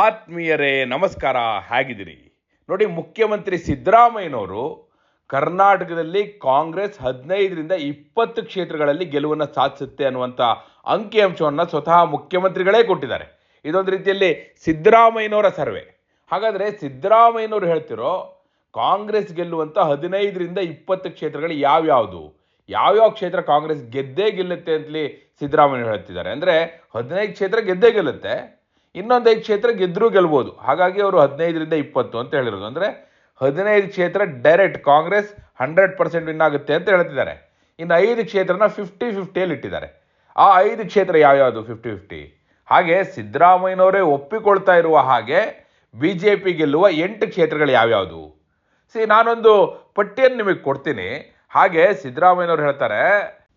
ಆತ್ಮೀಯರೇ, ನಮಸ್ಕಾರ, ಹೇಗಿದ್ದೀರಿ? ನೋಡಿ, ಮುಖ್ಯಮಂತ್ರಿ ಸಿದ್ದರಾಮಯ್ಯನವರು ಕರ್ನಾಟಕದಲ್ಲಿ ಕಾಂಗ್ರೆಸ್ ಹದಿನೈದರಿಂದ ಇಪ್ಪತ್ತು ಕ್ಷೇತ್ರಗಳಲ್ಲಿ ಗೆಲುವನ್ನು ಸಾಧಿಸುತ್ತೆ ಅನ್ನುವಂಥ ಅಂಕಿಅಂಶವನ್ನು ಸ್ವತಃ ಮುಖ್ಯಮಂತ್ರಿಗಳೇ ಕೊಟ್ಟಿದ್ದಾರೆ. ಇದೊಂದು ರೀತಿಯಲ್ಲಿ ಸಿದ್ದರಾಮಯ್ಯನವರ ಸರ್ವೆ. ಹಾಗಾದರೆ ಸಿದ್ದರಾಮಯ್ಯನವರು ಹೇಳ್ತಿರೋ ಕಾಂಗ್ರೆಸ್ ಗೆಲ್ಲುವಂಥ ಹದಿನೈದರಿಂದ ಇಪ್ಪತ್ತು ಕ್ಷೇತ್ರಗಳು ಯಾವ್ಯಾವುದು? ಯಾವ್ಯಾವ ಕ್ಷೇತ್ರ ಕಾಂಗ್ರೆಸ್ ಗೆದ್ದೇ ಗೆಲ್ಲುತ್ತೆ ಅಂತಲೇ ಸಿದ್ದರಾಮಯ್ಯ ಹೇಳ್ತಿದ್ದಾರೆ. ಅಂದರೆ ಹದಿನೈದು ಕ್ಷೇತ್ರ ಗೆದ್ದೇ ಗೆಲ್ಲುತ್ತೆ. ಇನ್ನೊಂದೈದು ಕ್ಷೇತ್ರ ಗೆದ್ದರೂ ಗೆಲ್ಬೋದು. ಹಾಗಾಗಿ ಅವರು ಹದಿನೈದರಿಂದ ಇಪ್ಪತ್ತು ಅಂತ ಹೇಳಿರೋದು. ಅಂದರೆ ಹದಿನೈದು ಕ್ಷೇತ್ರ direct Congress hundred percent win ಆಗುತ್ತೆ ಅಂತ ಹೇಳ್ತಿದ್ದಾರೆ. ಇನ್ನು ಐದು ಕ್ಷೇತ್ರನ ಫಿಫ್ಟಿ ಫಿಫ್ಟಿಯಲ್ಲಿ ಇಟ್ಟಿದ್ದಾರೆ. ಆ ಐದು ಕ್ಷೇತ್ರ ಯಾವ್ಯಾವುದು? ಫಿಫ್ಟಿ ಫಿಫ್ಟಿ ಹಾಗೆ ಸಿದ್ದರಾಮಯ್ಯನವರೇ ಒಪ್ಪಿಕೊಳ್ತಾ ಇರುವ ಹಾಗೆ ಬಿ ಜೆ ಪಿ ಗೆಲ್ಲುವ ಎಂಟು ಕ್ಷೇತ್ರಗಳು ಯಾವ್ಯಾವುದು? ಸಿ ನಾನೊಂದು ಪಟ್ಟಿಯನ್ನು ನಿಮಗೆ ಕೊಡ್ತೀನಿ. ಹಾಗೆ ಸಿದ್ದರಾಮಯ್ಯನವರು ಹೇಳ್ತಾರೆ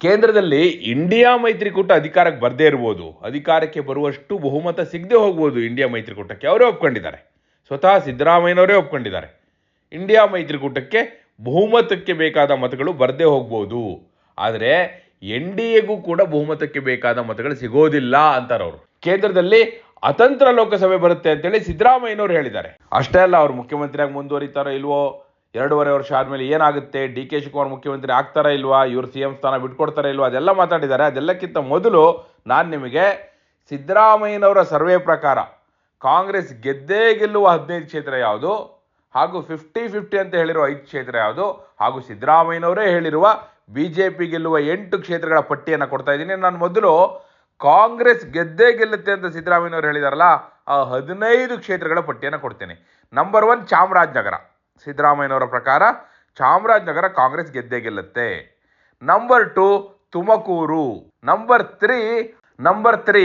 ಕೇಂದ್ರದಲ್ಲಿ ಇಂಡಿಯಾ ಮೈತ್ರಿಕೂಟ ಅಧಿಕಾರಕ್ಕೆ ಬರದೇ ಇರ್ಬೋದು, ಅಧಿಕಾರಕ್ಕೆ ಬರುವಷ್ಟು ಬಹುಮತ ಸಿಗದೆ ಹೋಗ್ಬೋದು ಇಂಡಿಯಾ ಮೈತ್ರಿಕೂಟಕ್ಕೆ. ಅವರೇ ಒಪ್ಕೊಂಡಿದ್ದಾರೆ. ಸ್ವತಃ ಸಿದ್ದರಾಮಯ್ಯನವರೇ ಒಪ್ಕೊಂಡಿದ್ದಾರೆ. ಇಂಡಿಯಾ ಮೈತ್ರಿಕೂಟಕ್ಕೆ ಬಹುಮತಕ್ಕೆ ಬೇಕಾದ ಮತಗಳು ಬರದೇ ಹೋಗ್ಬೋದು. ಆದರೆ ಎನ್ ಡಿ ಎಗೂ ಕೂಡ ಬಹುಮತಕ್ಕೆ ಬೇಕಾದ ಮತಗಳು ಸಿಗೋದಿಲ್ಲ ಅಂತಾರೆ ಅವರು. ಕೇಂದ್ರದಲ್ಲಿ ಅತಂತ್ರ ಲೋಕಸಭೆ ಬರುತ್ತೆ ಅಂತೇಳಿ ಸಿದ್ದರಾಮಯ್ಯನವರು ಹೇಳಿದ್ದಾರೆ. ಅಷ್ಟೇ ಅಲ್ಲ, ಅವರು ಮುಖ್ಯಮಂತ್ರಿಯಾಗಿ ಮುಂದುವರಿತಾರೋ ಇಲ್ವೋ ಎರಡೂವರೆ ವರ್ಷ ಆದಮೇಲೆ ಏನಾಗುತ್ತೆ? ಡಿ ಕೆ ಶಿವಕುಮಾರ್ ಮುಖ್ಯಮಂತ್ರಿ ಆಗ್ತಾರಾ ಇಲ್ವಾ? ಇವರು ಸಿ ಎಂ ಸ್ಥಾನ ಬಿಟ್ಕೊಡ್ತಾರಾ ಇಲ್ವಾ? ಅದೆಲ್ಲ ಮಾತಾಡಿದ್ದಾರೆ. ಅದೆಲ್ಲಕ್ಕಿಂತ ಮೊದಲು ನಾನು ನಿಮಗೆ ಸಿದ್ದರಾಮಯ್ಯನವರ ಸರ್ವೆ ಪ್ರಕಾರ ಕಾಂಗ್ರೆಸ್ ಗೆದ್ದೇ ಗೆಲ್ಲುವ ಹದಿನೈದು ಕ್ಷೇತ್ರ ಯಾವುದು? ಹಾಗೂ ಫಿಫ್ಟಿ ಫಿಫ್ಟಿ ಅಂತ ಹೇಳಿರುವ ಐದು ಕ್ಷೇತ್ರ ಯಾವುದು? ಹಾಗೂ ಸಿದ್ದರಾಮಯ್ಯನವರೇ ಹೇಳಿರುವ ಬಿ ಜೆ ಪಿ ಗೆಲ್ಲುವ ಎಂಟು ಕ್ಷೇತ್ರಗಳ ಪಟ್ಟಿಯನ್ನು ಕೊಡ್ತಾ ಇದ್ದೀನಿ. ನಾನು ಮೊದಲು ಕಾಂಗ್ರೆಸ್ ಗೆದ್ದೇ ಗೆಲ್ಲುತ್ತೆ ಅಂತ ಸಿದ್ದರಾಮಯ್ಯನವರು ಹೇಳಿದಾರಲ್ಲ, ಆ ಹದಿನೈದು ಕ್ಷೇತ್ರಗಳ ಪಟ್ಟಿಯನ್ನು ಕೊಡ್ತೇನೆ. Number one Chamarajanagar. ಸಿದ್ದರಾಮಯ್ಯನವರ ಪ್ರಕಾರ ಚಾಮರಾಜನಗರ ಕಾಂಗ್ರೆಸ್ ಗೆದ್ದೇ ಗೆಲ್ಲುತ್ತೆ. Number two Tumkur. Number three number three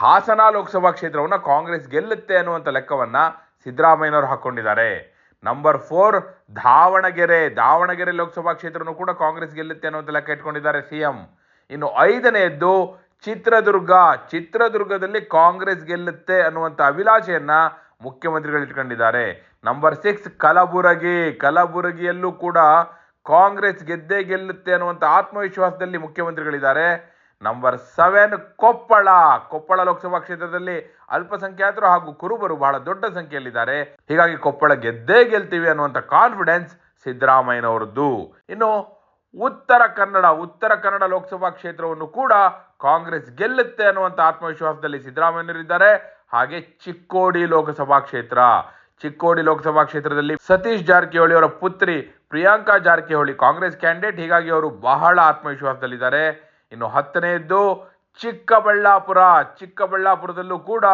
Hassan Lok Sabha ಕ್ಷೇತ್ರವನ್ನು ಕಾಂಗ್ರೆಸ್ ಗೆಲ್ಲುತ್ತೆ ಅನ್ನುವಂಥ ಲೆಕ್ಕವನ್ನು ಸಿದ್ದರಾಮಯ್ಯನವರು ಹಾಕ್ಕೊಂಡಿದ್ದಾರೆ ನಂಬರ್ ಫೋರ್ ದಾವಣಗೆರೆ. ದಾವಣಗೆರೆ ಲೋಕಸಭಾ ಕ್ಷೇತ್ರನೂ ಕೂಡ ಕಾಂಗ್ರೆಸ್ ಗೆಲ್ಲುತ್ತೆ ಅನ್ನುವಂಥ ಲೆಕ್ಕ ಇಟ್ಕೊಂಡಿದ್ದಾರೆ ಸಿ ಇನ್ನು ಐದನೆಯದ್ದು ಚಿತ್ರದುರ್ಗ. ಚಿತ್ರದುರ್ಗದಲ್ಲಿ ಕಾಂಗ್ರೆಸ್ ಗೆಲ್ಲುತ್ತೆ ಅನ್ನುವಂಥ ಅಭಿಲಾಷೆಯನ್ನ ಮುಖ್ಯಮಂತ್ರಿಗಳು ಇಟ್ಕೊಂಡಿದ್ದಾರೆ ನಂಬರ್ ಸಿಕ್ಸ್ ಕಲಬುರಗಿ. ಕಲಬುರಗಿಯಲ್ಲೂ ಕೂಡ ಕಾಂಗ್ರೆಸ್ ಗೆದ್ದೇ ಗೆಲ್ಲುತ್ತೆ ಅನ್ನುವಂಥ ಆತ್ಮವಿಶ್ವಾಸದಲ್ಲಿ ಮುಖ್ಯಮಂತ್ರಿಗಳಿದ್ದಾರೆ. Number seven Koppal. ಕೊಪ್ಪಳ ಲೋಕಸಭಾ ಕ್ಷೇತ್ರದಲ್ಲಿ ಅಲ್ಪಸಂಖ್ಯಾತರು ಹಾಗೂ ಕುರುಬರು ಬಹಳ ದೊಡ್ಡ ಸಂಖ್ಯೆಯಲ್ಲಿದ್ದಾರೆ. ಹೀಗಾಗಿ ಕೊಪ್ಪಳ ಗೆದ್ದೇ ಗೆಲ್ತೀವಿ ಅನ್ನುವಂಥ ಕಾನ್ಫಿಡೆನ್ಸ್ ಸಿದ್ದರಾಮಯ್ಯನವರದ್ದು. ಇನ್ನು ಉತ್ತರ ಕನ್ನಡ ಉತ್ತರ ಕನ್ನಡ ಲೋಕಸಭಾ ಕ್ಷೇತ್ರವನ್ನು ಕೂಡ ಕಾಂಗ್ರೆಸ್ ಗೆಲ್ಲುತ್ತೆ ಅನ್ನುವಂಥ ಆತ್ಮವಿಶ್ವಾಸದಲ್ಲಿ ಸಿದ್ದರಾಮಯ್ಯನವರಿದ್ದಾರೆ. ಹಾಗೆ ಚಿಕ್ಕೋಡಿ ಲೋಕಸಭಾ ಕ್ಷೇತ್ರ. ಚಿಕ್ಕೋಡಿ ಲೋಕಸಭಾ ಕ್ಷೇತ್ರದಲ್ಲಿ ಸತೀಶ್ ಜಾರಕಿಹೊಳಿ ಅವರ ಪುತ್ರಿ ಪ್ರಿಯಾಂಕಾ ಜಾರಕಿಹೊಳಿ ಕಾಂಗ್ರೆಸ್ ಕ್ಯಾಂಡಿಡೇಟ್. ಹೀಗಾಗಿ ಅವರು ಬಹಳ ಆತ್ಮವಿಶ್ವಾಸದಲ್ಲಿದ್ದಾರೆ. ಇನ್ನು ಹತ್ತನೆಯದ್ದು ಚಿಕ್ಕಬಳ್ಳಾಪುರ. ಚಿಕ್ಕಬಳ್ಳಾಪುರದಲ್ಲೂ ಕೂಡ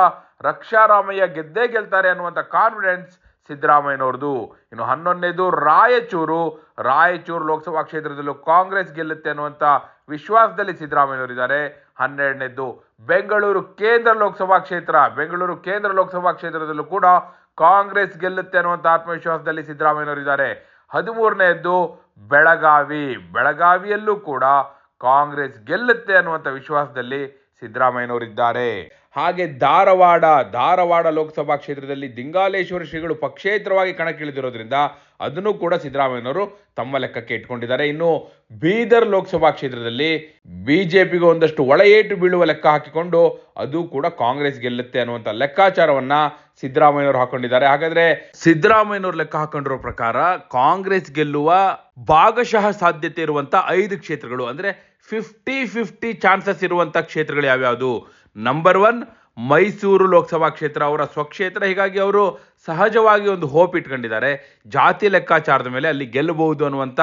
ರಕ್ಷಾರಾಮಯ್ಯ ಗೆದ್ದೇ ಗೆಲ್ತಾರೆ ಅನ್ನುವಂಥ ಕಾನ್ಫಿಡೆನ್ಸ್ ಸಿದ್ದರಾಮಯ್ಯನವ್ರದ್ದು. ಇನ್ನು ಹನ್ನೊಂದನೇದು ರಾಯಚೂರು. ರಾಯಚೂರು ಲೋಕಸಭಾ ಕ್ಷೇತ್ರದಲ್ಲೂ ಕಾಂಗ್ರೆಸ್ ಗೆಲ್ಲುತ್ತೆ ಅನ್ನುವಂಥ ವಿಶ್ವಾಸದಲ್ಲಿ ಸಿದ್ದರಾಮಯ್ಯನವರಿದ್ದಾರೆ. ಹನ್ನೆರಡನೇದು ಬೆಂಗಳೂರು ಕೇಂದ್ರ ಲೋಕಸಭಾ ಕ್ಷೇತ್ರ. ಬೆಂಗಳೂರು ಕೇಂದ್ರ ಲೋಕಸಭಾ ಕ್ಷೇತ್ರದಲ್ಲೂ ಕೂಡ ಕಾಂಗ್ರೆಸ್ ಗೆಲ್ಲುತ್ತೆ ಅನ್ನುವಂಥ ಆತ್ಮವಿಶ್ವಾಸದಲ್ಲಿ ಸಿದ್ದರಾಮಯ್ಯನವರಿದ್ದಾರೆ. ಹದಿಮೂರನೆಯದ್ದು ಬೆಳಗಾವಿ. ಬೆಳಗಾವಿಯಲ್ಲೂ ಕೂಡ ಕಾಂಗ್ರೆಸ್ ಗೆಲ್ಲುತ್ತೆ ಅನ್ನುವಂಥ ವಿಶ್ವಾಸದಲ್ಲಿ ಸಿದ್ದರಾಮಯ್ಯನವರಿದ್ದಾರೆ. ಹಾಗೆ ಧಾರವಾಡ ಧಾರವಾಡ ಲೋಕಸಭಾ ಕ್ಷೇತ್ರದಲ್ಲಿ ದಿಂಗಾಲೇಶ್ವರ ಶ್ರೀಗಳು ಪಕ್ಷೇತರವಾಗಿ ಕಣಕ್ಕಿಳಿದಿರೋದ್ರಿಂದ ಅದನ್ನು ಕೂಡ ಸಿದ್ದರಾಮಯ್ಯನವರು ತಮ್ಮ ಲೆಕ್ಕಕ್ಕೆ ಇಟ್ಕೊಂಡಿದ್ದಾರೆ. ಇನ್ನು ಬೀದರ್ ಲೋಕಸಭಾ ಕ್ಷೇತ್ರದಲ್ಲಿ ಬಿಜೆಪಿಗೆ ಒಂದಷ್ಟು ಒಳಏಟು ಬೀಳುವ ಲೆಕ್ಕ ಹಾಕಿಕೊಂಡು ಅದು ಕೂಡ ಕಾಂಗ್ರೆಸ್ ಗೆಲ್ಲುತ್ತೆ ಅನ್ನುವಂಥ ಲೆಕ್ಕಾಚಾರವನ್ನ ಸಿದ್ದರಾಮಯ್ಯನವರು ಹಾಕೊಂಡಿದ್ದಾರೆ. ಹಾಗಾದ್ರೆ ಸಿದ್ದರಾಮಯ್ಯನವರು ಲೆಕ್ಕ ಹಾಕೊಂಡಿರೋ ಪ್ರಕಾರ ಕಾಂಗ್ರೆಸ್ ಗೆಲ್ಲುವ ಭಾಗಶಃ ಸಾಧ್ಯತೆ ಇರುವಂತ ಐದು ಕ್ಷೇತ್ರಗಳು ಅಂದ್ರೆ ಫಿಫ್ಟಿ ಫಿಫ್ಟಿ ಚಾನ್ಸಸ್ ಇರುವಂತ ಕ್ಷೇತ್ರಗಳು ಯಾವ್ಯಾವುದು? ನಂಬರ್ ಒನ್ ಮೈಸೂರು ಲೋಕಸಭಾ ಕ್ಷೇತ್ರ ಅವರ ಸ್ವಕ್ಷೇತ್ರ. ಹೀಗಾಗಿ ಅವರು ಸಹಜವಾಗಿ ಒಂದು ಹೋಪ್ ಇಟ್ಕೊಂಡಿದ್ದಾರೆ. ಜಾತಿ ಲೆಕ್ಕಾಚಾರದ ಮೇಲೆ ಅಲ್ಲಿ ಗೆಲ್ಲಬಹುದು ಅನ್ನುವಂಥ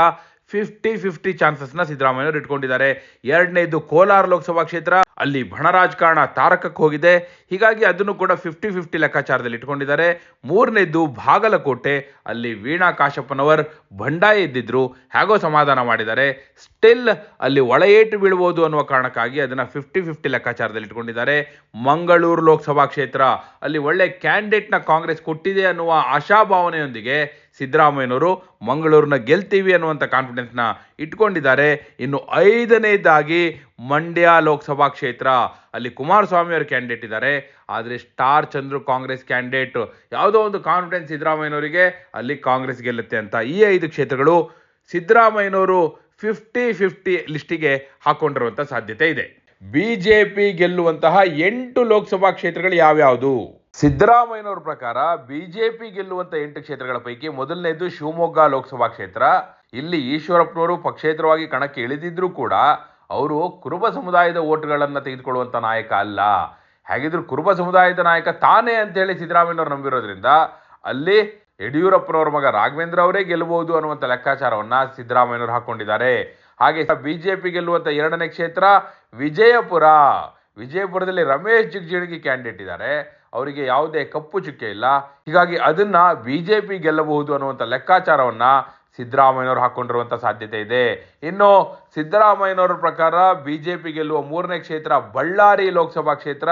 ಫಿಫ್ಟಿ ಫಿಫ್ಟಿ ಚಾನ್ಸಸ್ನ ಸಿದ್ದರಾಮಯ್ಯವರು ಇಟ್ಕೊಂಡಿದ್ದಾರೆ. ಎರಡನೇದು ಕೋಲಾರ ಲೋಕಸಭಾ ಕ್ಷೇತ್ರ. ಅಲ್ಲಿ ಬಣ ರಾಜಕಾರಣ ತಾರಕಕ್ಕೆ ಹೋಗಿದೆ. ಹೀಗಾಗಿ ಅದನ್ನು ಕೂಡ ಫಿಫ್ಟಿ ಫಿಫ್ಟಿ ಲೆಕ್ಕಾಚಾರದಲ್ಲಿ ಇಟ್ಕೊಂಡಿದ್ದಾರೆ. ಮೂರನೇದು ಬಾಗಲಕೋಟೆ. ಅಲ್ಲಿ ವೀಣಾ ಕಾಶಪ್ಪನವರ್ ಬಂಡಾಯ ಇದ್ದಿದ್ರು ಹೇಗೋ ಸಮಾಧಾನ ಮಾಡಿದ್ದಾರೆ. ಸ್ಟಿಲ್ ಅಲ್ಲಿ ಒಳಏಟು ಬೀಳ್ಬೋದು ಅನ್ನುವ ಕಾರಣಕ್ಕಾಗಿ ಅದನ್ನು ಫಿಫ್ಟಿ ಫಿಫ್ಟಿ ಲೆಕ್ಕಾಚಾರದಲ್ಲಿ ಇಟ್ಕೊಂಡಿದ್ದಾರೆ. ಮಂಗಳೂರು ಲೋಕಸಭಾ ಕ್ಷೇತ್ರ. ಅಲ್ಲಿ ಒಳ್ಳೆ ಕ್ಯಾಂಡಿಡೇಟ್ನ ಕಾಂಗ್ರೆಸ್ ಕೊಟ್ಟಿದೆ ಅನ್ನುವ ಆಶಾಭಾವನೆಯೊಂದಿಗೆ ಸಿದ್ದರಾಮಯ್ಯನವರು ಮಂಗಳೂರನ್ನ ಗೆಲ್ತೀವಿ ಅನ್ನುವಂಥ ಕಾನ್ಫಿಡೆನ್ಸ್ನ ಇಟ್ಕೊಂಡಿದ್ದಾರೆ. ಇನ್ನು ಐದನೇದಾಗಿ ಮಂಡ್ಯ ಲೋಕಸಭಾ ಕ್ಷೇತ್ರ, ಅಲ್ಲಿ ಕುಮಾರಸ್ವಾಮಿ ಅವರು ಕ್ಯಾಂಡಿಡೇಟ್ ಇದ್ದಾರೆ. ಆದರೆ ಸ್ಟಾರ್ ಚಂದ್ರು ಕಾಂಗ್ರೆಸ್ ಕ್ಯಾಂಡಿಡೇಟ್ ಯಾವುದೋ ಒಂದು ಕಾನ್ಫಿಡೆನ್ಸ್ ಸಿದ್ದರಾಮಯ್ಯನವರಿಗೆ ಅಲ್ಲಿ ಕಾಂಗ್ರೆಸ್ ಗೆಲ್ಲುತ್ತೆ ಅಂತ ಈ ಐದು ಕ್ಷೇತ್ರಗಳು ಸಿದ್ದರಾಮಯ್ಯನವರು ಫಿಫ್ಟಿ ಫಿಫ್ಟಿ ಲಿಸ್ಟಿಗೆ ಹಾಕೊಂಡಿರುವಂಥ ಸಾಧ್ಯತೆ ಇದೆ. ಬಿಜೆಪಿ ಗೆಲ್ಲುವಂತಹ ಎಂಟು ಲೋಕಸಭಾ ಕ್ಷೇತ್ರಗಳು ಯಾವ್ಯಾವುದು? ಸಿದ್ದರಾಮಯ್ಯನವ್ರ ಪ್ರಕಾರ ಬಿಜೆಪಿ ಗೆಲ್ಲುವಂತ ಎಂಟು ಕ್ಷೇತ್ರಗಳ ಪೈಕಿ ಮೊದಲನೇದು ಶಿವಮೊಗ್ಗ ಲೋಕಸಭಾ ಕ್ಷೇತ್ರ. ಇಲ್ಲಿ ಈಶ್ವರಪ್ಪನವರು ಪಕ್ಷೇತರವಾಗಿ ಕಣಕ್ಕೆ ಇಳಿದಿದ್ರೂ ಕೂಡ ಅವರು ಕುರುಬ ಸಮುದಾಯದ ಓಟ್ಗಳನ್ನ ತೆಗೆದುಕೊಳ್ಳುವಂತ ನಾಯಕ ಅಲ್ಲ. ಹಾಗಿದ್ರು ಕುರುಬ ಸಮುದಾಯದ ನಾಯಕ ತಾನೇ ಅಂತ ಹೇಳಿ ಸಿದ್ದರಾಮಯ್ಯನವರು ನಂಬಿರೋದ್ರಿಂದ ಅಲ್ಲಿ ಯಡಿಯೂರಪ್ಪನವರ ಮಗ ರಾಘವೇಂದ್ರ ಅವರೇ ಗೆಲ್ಲಬಹುದು ಅನ್ನುವಂಥ ಲೆಕ್ಕಾಚಾರವನ್ನ ಸಿದ್ದರಾಮಯ್ಯನವರು ಹಾಕೊಂಡಿದ್ದಾರೆ. ಹಾಗೆ ಬಿಜೆಪಿ ಗೆಲ್ಲುವಂತ ಎರಡನೇ ಕ್ಷೇತ್ರ ವಿಜಯಪುರ. ವಿಜಯಪುರದಲ್ಲಿ ರಮೇಶ್ ಜಿಗಜಿಣಗಿ ಕ್ಯಾಂಡಿಡೇಟ್ ಇದ್ದಾರೆ. ಅವರಿಗೆ ಯಾವುದೇ ಕಪ್ಪು ಚುಕ್ಕೆ ಇಲ್ಲ. ಹೀಗಾಗಿ ಅದನ್ನ ಪಿ ಗೆಲ್ಲಬಹುದು ಅನ್ನುವಂಥ ಲೆಕ್ಕಾಚಾರವನ್ನ ಸಿದ್ದರಾಮಯ್ಯನವರು ಹಾಕೊಂಡಿರುವಂತ ಸಾಧ್ಯತೆ ಇದೆ. ಇನ್ನು ಸಿದ್ದರಾಮಯ್ಯನವರ ಪ್ರಕಾರ ಬಿಜೆಪಿ ಗೆಲ್ಲುವ ಮೂರನೇ ಕ್ಷೇತ್ರ ಬಳ್ಳಾರಿ ಲೋಕಸಭಾ ಕ್ಷೇತ್ರ.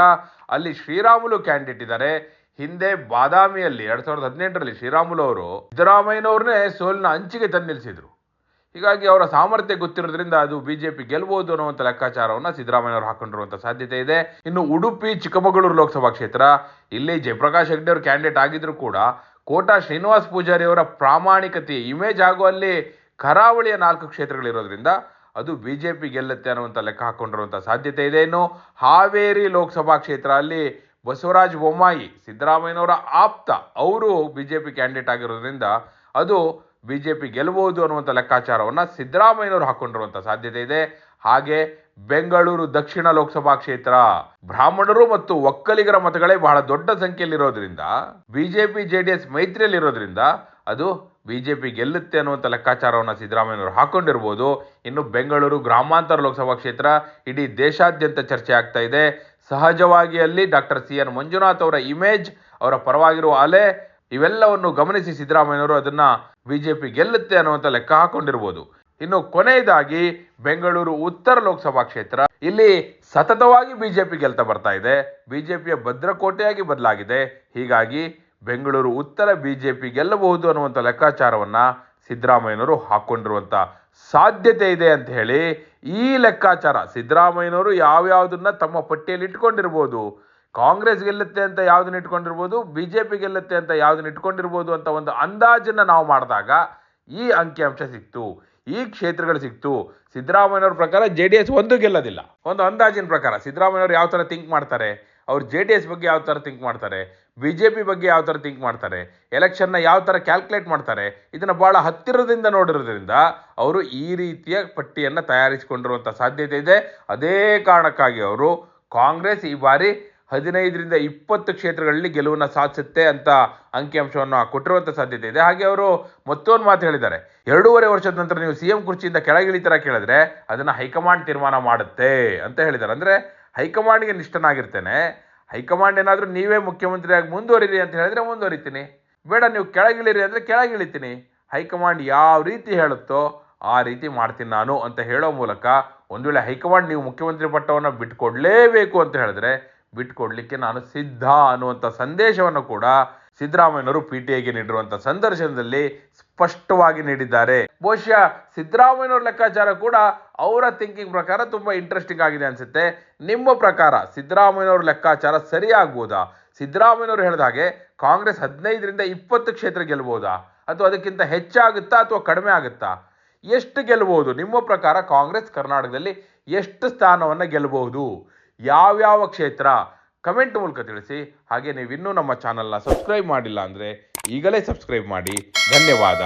ಅಲ್ಲಿ ಶ್ರೀರಾಮುಲು ಕ್ಯಾಂಡಿಡೇಟ್ ಇದ್ದಾರೆ. ಹಿಂದೆ ಬಾದಾಮಿಯಲ್ಲಿ ಎರಡ್ ಸಾವಿರದ ಹದಿನೆಂಟರಲ್ಲಿ ಶ್ರೀರಾಮುಲು ಅವರು ಸಿದ್ದರಾಮಯ್ಯನವ್ರನ್ನೇ ಸೋಲಿನ ಅಂಚಿಗೆ ತಂದು ನಿಲ್ಲಿಸಿದ್ರು ಹೀಗಾಗಿ ಅವರ ಸಾಮರ್ಥ್ಯ ಗೊತ್ತಿರೋದ್ರಿಂದ ಅದು ಬಿಜೆಪಿ ಗೆಲ್ಬಹುದು ಅನ್ನುವಂಥ ಲೆಕ್ಕಾಚಾರವನ್ನು ಸಿದ್ದರಾಮಯ್ಯ ಅವರು ಹಾಕೊಂಡಿರುವಂಥ ಸಾಧ್ಯತೆ ಇದೆ. ಇನ್ನು ಉಡುಪಿ, ಚಿಕ್ಕಮಗಳೂರು ಲೋಕಸಭಾ ಕ್ಷೇತ್ರ, ಇಲ್ಲಿ ಜಯಪ್ರಕಾಶ್ ಹೆಗ್ಡೆ ಅವರು ಕ್ಯಾಂಡಿಡೇಟ್ ಆಗಿದ್ರು ಕೂಡ ಕೋಟಾ ಶ್ರೀನಿವಾಸ್ ಪೂಜಾರಿ ಅವರ ಪ್ರಾಮಾಣಿಕತೆ ಇಮೇಜ್ ಹಾಗೂ ಅಲ್ಲಿ ಕರಾವಳಿಯ ನಾಲ್ಕು ಕ್ಷೇತ್ರಗಳಿರೋದ್ರಿಂದ ಅದು ಬಿಜೆಪಿ ಗೆಲ್ಲುತ್ತೆ ಅನ್ನುವಂಥ ಲೆಕ್ಕ ಹಾಕೊಂಡಿರುವಂಥ ಸಾಧ್ಯತೆ ಇದೆ. ಇನ್ನು ಹಾವೇರಿ ಲೋಕಸಭಾ ಕ್ಷೇತ್ರ ಅಲ್ಲಿ ಬಸವರಾಜ ಬೊಮ್ಮಾಯಿ, ಸಿದ್ದರಾಮಯ್ಯನವರ ಆಪ್ತ, ಅವರು ಬಿಜೆಪಿ ಕ್ಯಾಂಡಿಡೇಟ್ ಆಗಿರೋದ್ರಿಂದ ಅದು ಬಿಜೆಪಿ ಗೆಲ್ಲಬಹುದು ಅನ್ನುವಂಥ ಲೆಕ್ಕಾಚಾರವನ್ನು ಸಿದ್ದರಾಮಯ್ಯನವರು ಹಾಕೊಂಡಿರುವಂಥ ಸಾಧ್ಯತೆ ಇದೆ. ಹಾಗೆ ಬೆಂಗಳೂರು ದಕ್ಷಿಣ ಲೋಕಸಭಾ ಕ್ಷೇತ್ರ, ಬ್ರಾಹ್ಮಣರು ಮತ್ತು ಒಕ್ಕಲಿಗರ ಮತಗಳೇ ಬಹಳ ದೊಡ್ಡ ಸಂಖ್ಯೆಯಲ್ಲಿರೋದ್ರಿಂದ, ಬಿಜೆಪಿ ಎಸ್ ಮೈತ್ರಿಯಲ್ಲಿರೋದ್ರಿಂದ ಅದು ಬಿಜೆಪಿ ಗೆಲ್ಲುತ್ತೆ ಅನ್ನುವಂಥ ಲೆಕ್ಕಾಚಾರವನ್ನು ಸಿದ್ದರಾಮಯ್ಯನವರು ಹಾಕೊಂಡಿರ್ಬೋದು. ಇನ್ನು ಬೆಂಗಳೂರು ಗ್ರಾಮಾಂತರ ಲೋಕಸಭಾ ಕ್ಷೇತ್ರ ಇಡೀ ದೇಶಾದ್ಯಂತ ಚರ್ಚೆ ಆಗ್ತಾ ಇದೆ. ಸಹಜವಾಗಿ ಅಲ್ಲಿ ಡಾಕ್ಟರ್ ಸಿ ಎನ್ ಮಂಜುನಾಥ್ ಅವರ ಇಮೇಜ್, ಅವರ ಪರವಾಗಿರುವ ಅಲೆ, ಇವೆಲ್ಲವನ್ನು ಗಮನಿಸಿ ಸಿದ್ದರಾಮಯ್ಯನವರು ಅದನ್ನ ಬಿಜೆಪಿ ಗೆಲ್ಲುತ್ತೆ ಅನ್ನುವಂಥ ಲೆಕ್ಕ ಹಾಕೊಂಡಿರ್ಬೋದು. ಇನ್ನು ಕೊನೆಯದಾಗಿ ಬೆಂಗಳೂರು ಉತ್ತರ ಲೋಕಸಭಾ ಕ್ಷೇತ್ರ. ಇಲ್ಲಿ ಸತತವಾಗಿ ಬಿಜೆಪಿ ಗೆಲ್ತಾ ಬರ್ತಾ ಇದೆ. ಬಿಜೆಪಿಯ ಭದ್ರಕೋಟೆಯಾಗಿ ಬದಲಾಗಿದೆ. ಹೀಗಾಗಿ ಬೆಂಗಳೂರು ಉತ್ತರ ಬಿಜೆಪಿ ಗೆಲ್ಲಬಹುದು ಅನ್ನುವಂಥ ಲೆಕ್ಕಾಚಾರವನ್ನ ಸಿದ್ದರಾಮಯ್ಯನವರು ಹಾಕೊಂಡಿರುವಂತ ಸಾಧ್ಯತೆ ಇದೆ ಅಂತ ಹೇಳಿ ಈ ಲೆಕ್ಕಾಚಾರ ಸಿದ್ದರಾಮಯ್ಯನವರು ಯಾವ್ಯಾವುದನ್ನ ತಮ್ಮ ಪಟ್ಟಿಯಲ್ಲಿ ಇಟ್ಕೊಂಡಿರ್ಬೋದು. ಕಾಂಗ್ರೆಸ್ ಗೆಲ್ಲುತ್ತೆ ಅಂತ ಯಾವ್ದನ್ನ ಇಟ್ಕೊಂಡಿರ್ಬೋದು ಬಿ ಜೆ ಪಿ ಗೆಲ್ಲುತ್ತೆ ಅಂತ ಯಾವ್ದನ್ನ ಇಟ್ಕೊಂಡಿರ್ಬೋದು ಅಂತ ಒಂದು ಅಂದಾಜನ್ನ ನಾವು ಮಾಡಿದಾಗ ಈ ಅಂಕಿಅಂಶ ಸಿಕ್ತು, ಈ ಕ್ಷೇತ್ರಗಳು ಸಿಕ್ತು. ಸಿದ್ದರಾಮಯ್ಯವ್ರ ಪ್ರಕಾರ ಜೆ ಡಿ ಎಸ್ ಒಂದು ಗೆಲ್ಲೋದಿಲ್ಲ. ಒಂದು ಅಂದಾಜಿನ ಪ್ರಕಾರ ಸಿದ್ದರಾಮಯ್ಯವ್ರು ಯಾವ ಥರ ಥಿಂಕ್ ಮಾಡ್ತಾರೆ, ಅವ್ರು ಜೆ ಡಿ ಎಸ್ ಬಗ್ಗೆ ಯಾವ ಥರ ಥಿಂಕ್ ಮಾಡ್ತಾರೆ ಬಿ ಜೆ ಪಿ ಬಗ್ಗೆ ಯಾವ ಥರ ಥಿಂಕ್ ಮಾಡ್ತಾರೆ ಎಲೆಕ್ಷನ್ನ ಯಾವ ಥರ ಕ್ಯಾಲ್ಕುಲೇಟ್ ಮಾಡ್ತಾರೆ, ಇದನ್ನು ಭಾಳ ಹತ್ತಿರದಿಂದ ನೋಡಿರೋದ್ರಿಂದ ಅವರು ಈ ರೀತಿಯ ಪಟ್ಟಿಯನ್ನು ತಯಾರಿಸಿಕೊಂಡಿರುವಂಥ ಸಾಧ್ಯತೆ ಇದೆ. ಅದೇ ಕಾರಣಕ್ಕಾಗಿ ಅವರು ಕಾಂಗ್ರೆಸ್ ಈ ಬಾರಿ ಹದಿನೈದರಿಂದ ಇಪ್ಪತ್ತು ಕ್ಷೇತ್ರಗಳಲ್ಲಿ ಗೆಲುವನ್ನು ಸಾಧಿಸುತ್ತೆ ಅಂತ ಅಂಕಿಅಂಶವನ್ನು ಕೊಟ್ಟಿರುವಂಥ ಸಾಧ್ಯತೆ ಇದೆ. ಹಾಗೆ ಅವರು ಮತ್ತೊಂದು ಮಾತು ಹೇಳಿದ್ದಾರೆ. ಎರಡೂವರೆ ವರ್ಷದ ನಂತರ ನೀವು ಸಿ ಎಂ ಕುರ್ಚಿಯಿಂದ ಕೆಳಗಿಳಿತರ ಕೇಳಿದ್ರೆ ಅದನ್ನು ಹೈಕಮಾಂಡ್ ತೀರ್ಮಾನ ಮಾಡುತ್ತೆ ಅಂತ ಹೇಳಿದ್ದಾರೆ. ಅಂದರೆ ಹೈಕಮಾಂಡ್ಗೆ ನಿಷ್ಠನಾಗಿರ್ತೇನೆ. ಹೈಕಮಾಂಡ್ ಏನಾದರೂ ನೀವೇ ಮುಖ್ಯಮಂತ್ರಿಯಾಗಿ ಮುಂದುವರಿರಿ ಅಂತ ಹೇಳಿದ್ರೆ ಮುಂದುವರಿತೀನಿ. ಬೇಡ, ನೀವು ಕೆಳಗಿಳಿರಿ ಅಂದರೆ ಕೆಳಗಿಳಿತೀನಿ. ಹೈಕಮಾಂಡ್ ಯಾವ ರೀತಿ ಹೇಳುತ್ತೋ ಆ ರೀತಿ ಮಾಡ್ತೀನಿ ನಾನು ಅಂತ ಹೇಳೋ ಮೂಲಕ ಒಂದು ವೇಳೆ ಹೈಕಮಾಂಡ್ ನೀವು ಮುಖ್ಯಮಂತ್ರಿ ಪಟ್ಟವನ್ನು ಬಿಟ್ಕೊಡ್ಲೇಬೇಕು ಅಂತ ಹೇಳಿದ್ರೆ ಬಿಟ್ಕೊಡ್ಲಿಕ್ಕೆ ನಾನು ಸಿದ್ಧ ಅನ್ನುವಂಥ ಸಂದೇಶವನ್ನು ಕೂಡ ಸಿದ್ದರಾಮಯ್ಯನವರು ಪಿ ಟಿ ಐಗೆ ನೀಡಿರುವಂಥ ಸಂದರ್ಶನದಲ್ಲಿ ಸ್ಪಷ್ಟವಾಗಿ ನೀಡಿದ್ದಾರೆ. ಬಹುಶಃ ಸಿದ್ದರಾಮಯ್ಯನವ್ರ ಲೆಕ್ಕಾಚಾರ ಕೂಡ ಅವರ ಥಿಂಕಿಂಗ್ ಪ್ರಕಾರ ತುಂಬಾ ಇಂಟ್ರೆಸ್ಟಿಂಗ್ ಆಗಿದೆ ಅನಿಸುತ್ತೆ. ನಿಮ್ಮ ಪ್ರಕಾರ ಸಿದ್ದರಾಮಯ್ಯನವ್ರ ಲೆಕ್ಕಾಚಾರ ಸರಿಯಾಗ್ಬೋದಾ ಸಿದ್ದರಾಮಯ್ಯನವರು ಹೇಳಿದ ಹಾಗೆ ಕಾಂಗ್ರೆಸ್ ಹದಿನೈದರಿಂದ ಇಪ್ಪತ್ತು ಕ್ಷೇತ್ರ ಗೆಲ್ಬೋದಾ? ಅಥವಾ ಅದಕ್ಕಿಂತ ಹೆಚ್ಚಾಗುತ್ತಾ ಅಥವಾ ಕಡಿಮೆ ಆಗುತ್ತಾ? ಎಷ್ಟು ಗೆಲ್ಬೋದು? ನಿಮ್ಮ ಪ್ರಕಾರ ಕಾಂಗ್ರೆಸ್ ಕರ್ನಾಟಕದಲ್ಲಿ ಎಷ್ಟು ಸ್ಥಾನವನ್ನು ಗೆಲ್ಲಬಹುದು ಯಾವ್ಯಾವ ಕ್ಷೇತ್ರ ಕಮೆಂಟ್ ಮೂಲಕ ತಿಳಿಸಿ. ಹಾಗೆ ನೀವು ಇನ್ನೂ ನಮ್ಮ ಚಾನಲ್ನ ಸಬ್ಸ್ಕ್ರೈಬ್ ಮಾಡಿಲ್ಲ ಅಂದರೆ ಈಗಲೇ ಸಬ್ಸ್ಕ್ರೈಬ್ ಮಾಡಿ. ಧನ್ಯವಾದ.